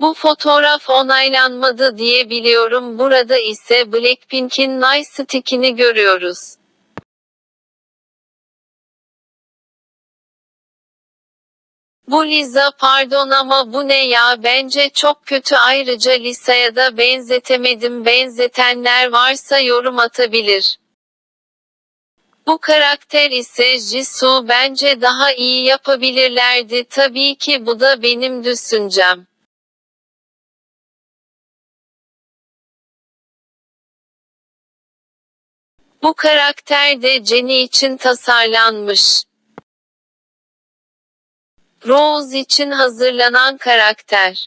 Bu fotoğraf onaylanmadı diye biliyorum. Burada ise Blackpink'in Nice Stick'ini görüyoruz. Bu Liza pardon ama bu ne ya bence çok kötü ayrıca Lisa'ya da benzetemedim benzetenler varsa yorum atabilir. Bu karakter ise Jisoo bence daha iyi yapabilirlerdi tabii ki bu da benim düşüncem. Bu karakter de Jenny için tasarlanmış. Rose için hazırlanan karakter.